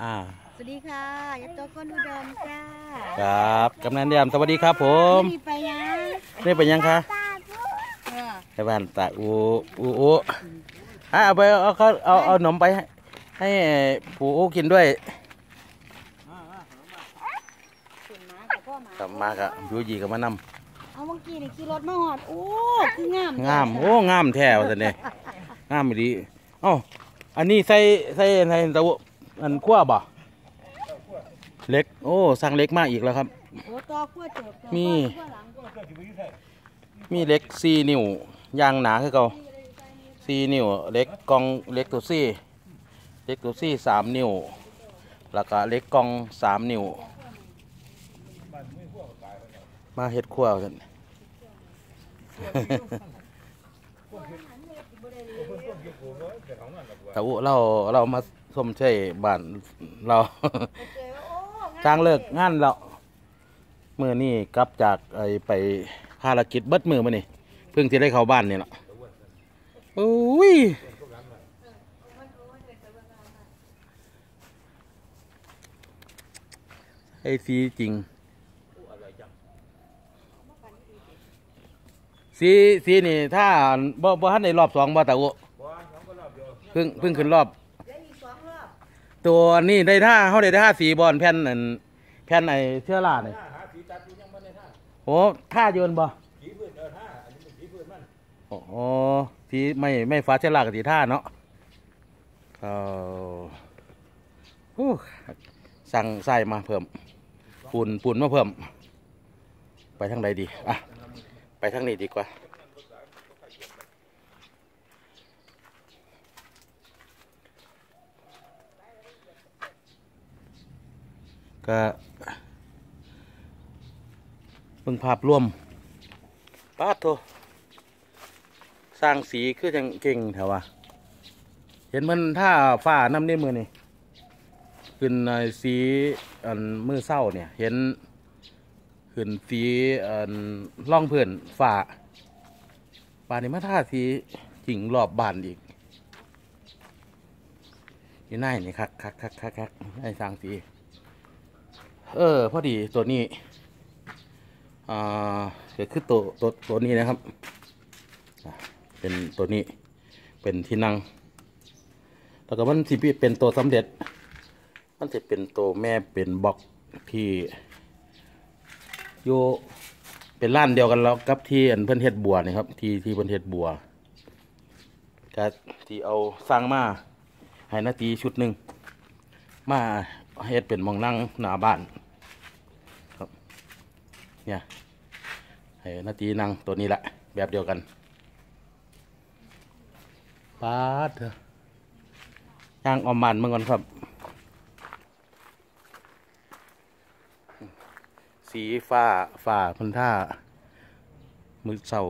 อ่าสวัสดีค่ะยัตโตก้นอุดมจ้าครับกำนันเดียมสวัสดีครับผมนี่ไปยังนี่เป็นยังคะเออไปบ้านตาอูอูอูอะเอาไปเอาเขาเอาเอาขนมไปให้ให้ปู่อูกินด้วยขึ้นมากับพ่อหมากลับมากับยูยีกับมานำเอาเมื่อกี้นี่ขี่รถมาหอดโอ้คืองามงามโอ้งามแท้ว่าซั่นเนี่ยงามดีเอ้าอันนี้ใส่ใส่ใส่ตะว อันขั้วบ่เล็ก โอ้สั่งเล็กมากอีกแล้วครับ โอ้ต่อขั้วเจ็บต่อมีขั้วหลังมีเล็กสี่นิ้วยางหนาคือเก่าสี่นิ้วเล็กกล่องเล็กตัวสี่เล็กตัวสี่สามนิ้วแล้วก็เล็กกล่องสามนิ้วมาเฮ็ดขั้วกันแต่ว่าเราเรามา ชมเชยบ้านเราเจอโอ้งามจ้างเลิกงานแล้วมือนี่กลับจากไอไปภารกิจเบิดมือมานี่เพิ่งจะได้เข้าบ้านนี่แหละโอ้ยไอ้สีจริงสีสีนี่ถ้าบ่บ่ทันในรอบสองบ่ตะโอเพิ่งเพิ่งขึ้นรอบ เหลืออีกสองรอบ ตัวนี้ได้ท่าเขาได้ท่าสีบอลแผ่นอันแผ่นไอเชื้อราเนี่ยโอ้ท่าโยนบ่โอ้โหสีไม่ไม่ฟ้าเชื้อรากับสีท่าเนาะเขาฮู้สั่งใส่มาเพิ่มปูนปูนมาเพิ่ม ไปทางใดดีอะไปทางนี้ดีกว่า ก็เบิ่งภาพรวมปาโทสร้างสีคือจังเก่งแถวว่าเห็นมันถ้าฝ้าน้ำในมือนี่ขึ้นสีอันมือเศร้าเนี่ย เห็นขึ้นสีอันล่องเพื่อนฝ้าบานนี้มาท่าสีจริงรอบบานอีกยู่ไหนนี่คักคักคักคักคักไอ้สร้างสี เออ พอดีตัวนี้ อ่าเกิดขึ้นตัวตัวตัวนี้นะครับ เป็นตัวนี้ เป็นที่นั่ง แล้วก็มันสิเป็นตัวสำเร็จ มันจะเป็นตัวแม่เป็นบล็อกที่อยู่เป็นร้านเดียวกันแล้วกับที่อันเพิ่อนเฮ็ดบัวนี่ครับ ที่ที่เพิ่อนเฮ็ดบัวก็ที่เอาสร้างมาให้นาทีชุดหนึ่งมา เฮ็ดเป็นมองนั่งหน้าบ้านครับเนี่ยให้นาทีนั่งตัวนี้แหละ แบบเดียวกันปาดเถอะย่างออมบานเมื่อก่อนครับ สีฟ้าฟ้าพันท่า มือเสา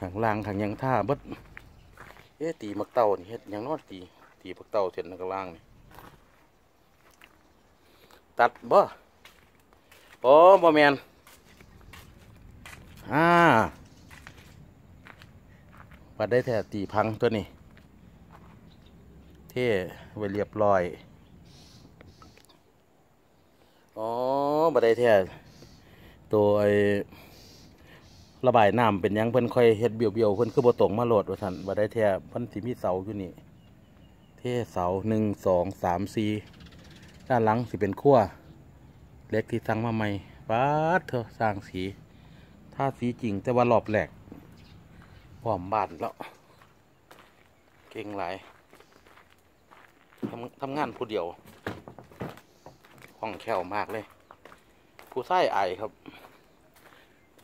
ข้างล่างข้างยังท่าบดเอ๊ะตีมักเต่านี่เฮ็ดยังนอดตีตีมักเต่าเสร็จข้างล่างนี่ ตัดบ่โอ้บ่แมนอ่าปัดได้แท้ตีพังตัวนี้ เท่ไว้เรียบร้อย อ๋อบัดได้แท้ตัวไอ้ระบายน้ำเป็นหยังเพิ่นค่อยเฮ็ดเบี้ยวๆเพิ่นคือบ่ตรงมาโหลดว่าซั่นบัดได้แท้เพิ่นสิมีเสาอยู่นี่เท่เสาหนึ่งสองสามสี่ ด้านหลังสิเป็นขั้วเล็กที่สั่งมาใหม่ปาดเถอะสร้างสีถ้าสีจริงแต่ว่ารอบแหลกพร้อมบานแล้ว เก่งหลายทำทำงานผู้เดียวห้องแค่วมากเลย ผู้ใส่ไอครับ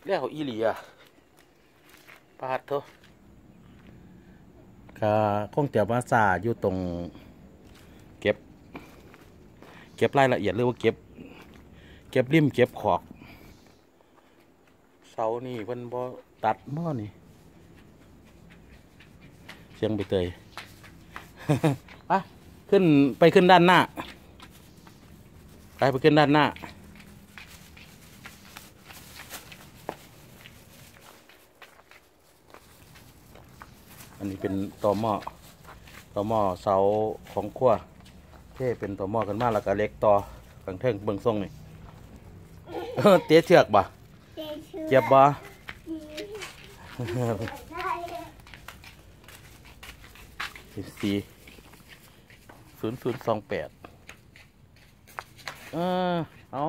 แล้วอีหลีอะปาดเถอะก็คงเตียวมาซาอยู่ตรง เก็บรายละเอียดหรือว่าเก็บ เก็บริมเก็บขอกเสานี่เพิ่นบ่ตัดม้อนี่เสียงไปเตยไปขึ้นไปขึ้นด้านหน้า ไปไปขึ้นด้านหน้าอันนี้เป็นต่อหม้อต่อหม้อเสาของขั้ว เท่เป็นตัวหม้อกันมาแล้วก็เล็กต่อข้างเทิงเบิ่งทรงนี่เออเตี้ยเชือกบ่เจ็บบ่สิบสี่ศูนย์ศูนย์สองแปดเออเอา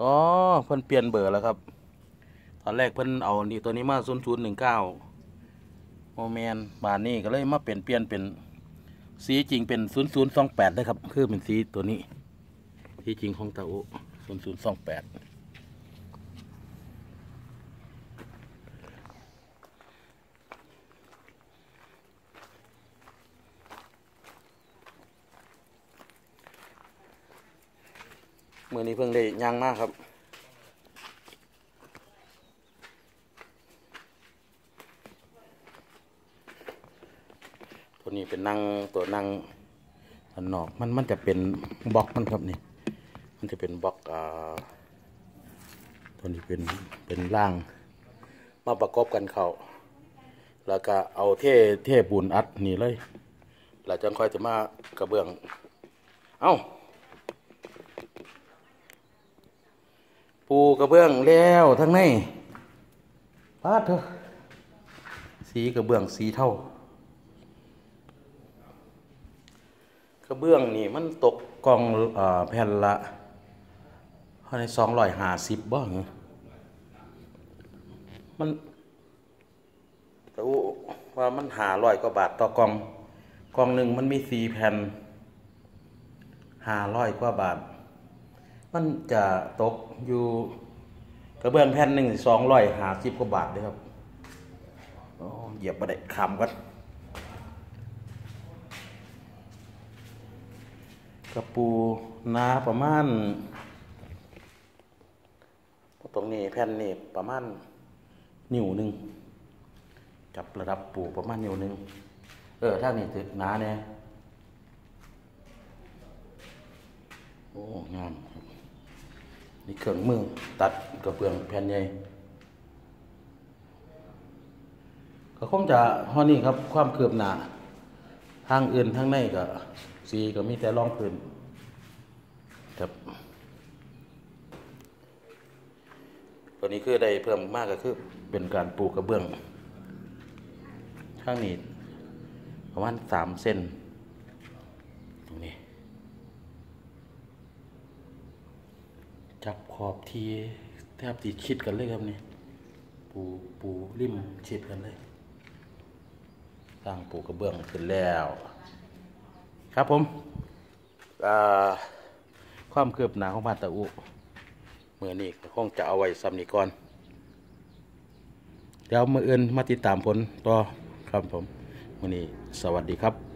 อ๋อเพิ่นเปลี่ยนเบอร์แล้วครับ ตอนแรกเพิ่นเอานี่ตัวนี้มาศูนย์ศูนย์หนึ่งเก้าโมเมนบานนี้ก็เลยมาเปลี่ยนเปลี่ยนเป็น สีจริงเป็นศูนย์ศูนย์สองแปดเลยครับ คือเป็นสีตัวนี้ สีจริงของตาอุศูนย์ศูนย์สองแปดมือนี้เพิ่งได้ย่างมากครับ นี้เป็นนั่งตัวนั่งอันนอกมันมันจะเป็นบล็อกมันครับนี่ มันจะเป็นบล็อกอ่าตัวนี้เป็นเป็นร่างมาประกอบกันเขาแล้วก็เอาเท่เท่ปูนอัดนี่เลยแล้วจังค่อยจะมากระเบื้อง เอ้าปูกระเบื้องแล้วทั้งในปาดเถอะสีกระเบื้องสีเท่า ระเบื้องนี่มันตกกองอแผ่นละเท่าในสองร้อยห้าสิบบ้างมันแต่ว่ามันหาร้อยกว่าบาทต่อกอง กองหนึ่งมันมีสี่แผ่นหาร้อยกว่าบาท มันจะตกอยู่กระเบื้องแผ่นหนึ่งสองร้อยห้าสิบกว่าบาทเลยครับเหยียบมาได้คำกัน กระปูนาประมาณตรงนี้แผ่นนี่ประมาณนิ้วหนึ่งจับระดับปูประมาณนิ้วหนึ่งเออถ้านี่ตึกหนาเนี่ยโอ้งามนี่เครื่องมือตัดกระเบื้องแผ่นใหญ่ก็คงจะห้อนี้ครับความเคือบหนา ทางอื่นทางในก็สีก็มีแต่ร่องพื้นครับตัวนี้คือได้เพิ่มมากก็คือเป็นการปลูกกระเบื้องข้างนี้ประมาณสามเส้นตรงนี้จับขอบทีแทบติดชิดกันเลยครับนี่ปูปูริมชิดกันเลย สร้างปูกระเบื้องขึ้นแล้ว ครับผมความคืบหน้าของบ้านตะอุเมื่อนี้คงจะเอาไว้ซ้ำนี้ก่อน เดี๋ยวมื่ออื่นมาติดตามผลต่อครับผมมื่อนี้สวัสดีครับ